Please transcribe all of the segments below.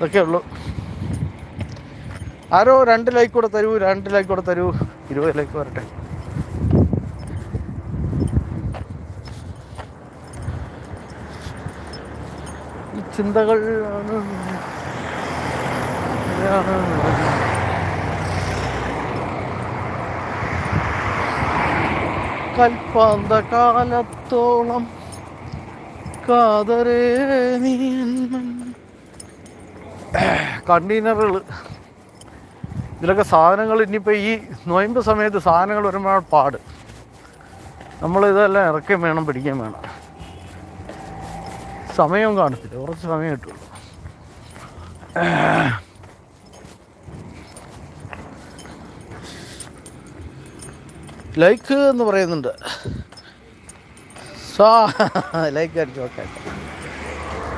ഇതൊക്കെ ഉള്ളൂ. ആരോ രണ്ട് ലൈക്ക് കൂടെ തരൂ രണ്ട് ലൈക്ക് കൂടെ തരൂ. ഇരുപത് ലൈക്ക് വരട്ടെ. ഈ ചിന്തകൾ കൽപ്പാന്ത കാലത്തോളം കാതരേ നീ കണ്ടെയ്നറുകൾ ഇതിലൊക്കെ സാധനങ്ങൾ ഇനിയിപ്പോൾ ഈ നൊയമ്പ് സമയത്ത് സാധനങ്ങൾ വരുമ്പോൾ പാട്. നമ്മൾ ഇതെല്ലാം ഇറക്കുകയും വേണം പിടിക്കുകയും വേണം. സമയം കാണത്തില്ല കുറച്ച് സമയം കിട്ടുള്ളൂ. ലൈക്ക് എന്ന് പറയുന്നുണ്ട്. സാ ലൈക്ക് അടിച്ചു ഓക്കെ.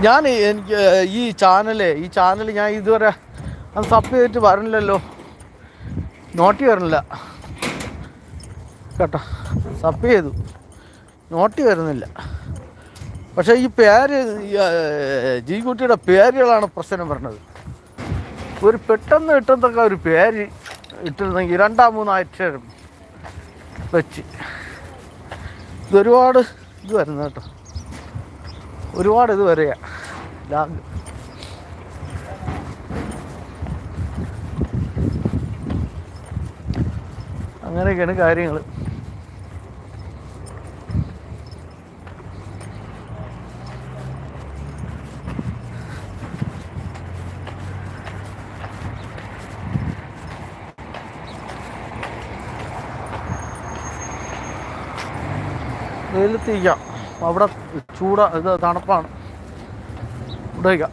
ഞാൻ എനിക്ക് ഈ ചാനൽ ഈ ചാനൽ ഞാൻ ഇതുവരെ അത് സബ് ചെയ്തിട്ട് വരണില്ലല്ലോ. നോട്ടി വരണില്ല കേട്ടോ സബ് ചെയ്തു. നോട്ടി വരുന്നില്ല. പക്ഷേ ഈ പേര് ഈ, ഏർ, ജി കുട്ടിയുടെ പേരുകളാണ് പ്രശ്നം പറഞ്ഞത് ഒരു പെട്ടെന്ന് കിട്ടുന്നതൊക്കെ ഒരു പേര് ഇട്ടിരുന്നെങ്കിൽ രണ്ടാം മൂന്നാഴ്ച വെച്ച്. ഇതൊരുപാട് ഇത് വരുന്നു കേട്ടോ. ഒരുപാട് ഇത് വരെയാ. ലാഗ് അങ്ങനെയൊക്കെയാണ് കാര്യങ്ങൾ വെയിലത്തിരിക്കാം. അവിടെ ചൂടാ ഇത് തണുപ്പാണ്. ഇവിടെ വയ്ക്കാം.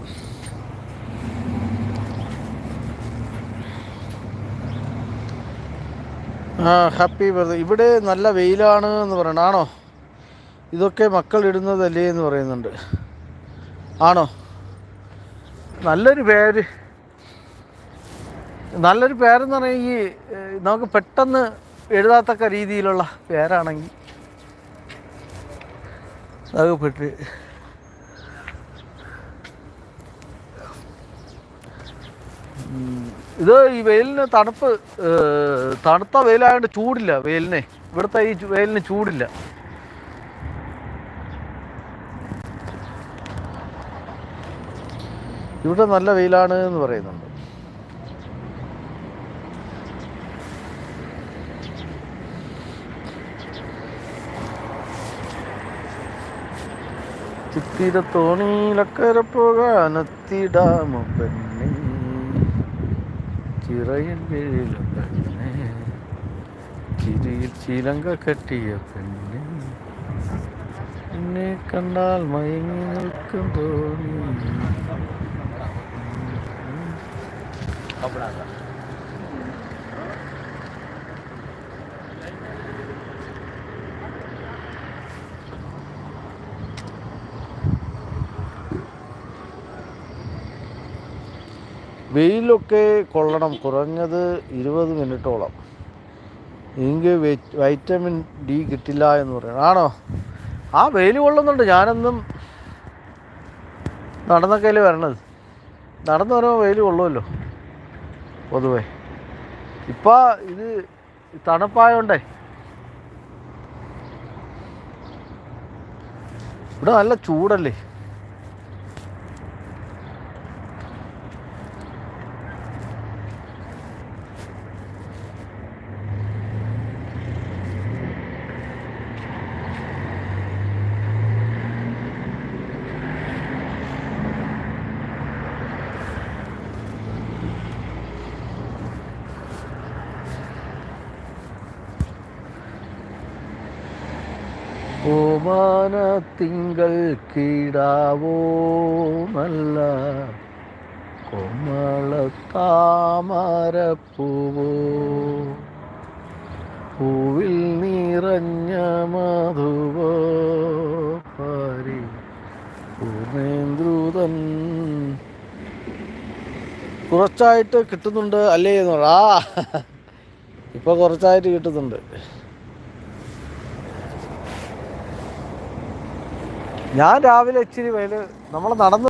ആ ഹാപ്പി ബർത്ത് ഇവിടെ നല്ല വെയിലാണ് എന്ന് പറയണം ആണോ? ഇതൊക്കെ മക്കൾ ഇടുന്നതല്ലേ എന്ന് പറയുന്നുണ്ട്. ആണോ? നല്ലൊരു പേര്. നല്ലൊരു പേരെന്ന് പറഞ്ഞാൽ ഈ നമുക്ക് പെട്ടെന്ന് എഴുതാത്തക്ക രീതിയിലുള്ള പേരാണെങ്കിൽ നമുക്ക് ഉം. ഇത് ഈ വെയിലിന് തണുപ്പ് തണുത്ത വെയിലായതുകൊണ്ട് ചൂടില്ല വെയിലിനെ. ഇവിടുത്തെ ഈ വെയിലിന് ചൂടില്ല. ഇവിടെ നല്ല വെയിലാണ് എന്ന് പറയുന്നുണ്ട്. ചിത്തിര തോണിയിലക്കര പോകാനെത്തിടാമോ പെണ്ണെ திரையின் வெளியில் கிரியில் சீலங்க கட்டிய பெண்ணே. என்னே கண்டால் மயங்கி நிற்கும் தோணி அப்படின்னா വെയിലൊക്കെ കൊള്ളണം. കുറഞ്ഞത് ഇരുപത് മിനിറ്റോളം. എങ്കിൽ വൈറ്റമിൻ ഡി കിട്ടില്ല എന്ന് പറയണം. ആണോ? ആ വെയിൽ കൊള്ളുന്നുണ്ട്. ഞാനെന്നും നടന്നൊക്കെയല്ലേ വരണത്? നടന്നു വരുമ്പോൾ വെയിൽ കൊള്ളുമല്ലോ പൊതുവേ. ഇപ്പോൾ ഇത് തണുപ്പായോണ്ടേ. ഇവിടെ നല്ല ചൂടല്ലേ? ഓമാന തിങ്കൾ കീടാവോ നല്ല കോമള താമരപ്പൂവോ പൂവിൽ നിറഞ്ഞ മധുവോ? പരി പൂമേന്ദ്രുതൻ കുറച്ചായിട്ട് കിട്ടുന്നുണ്ട് അല്ലേ ആ ഇപ്പൊ കുറച്ചായിട്ട് കിട്ടുന്നുണ്ട്. ഞാൻ രാവിലെ ഇച്ചിരി വെയിൽ നമ്മൾ നടന്ന്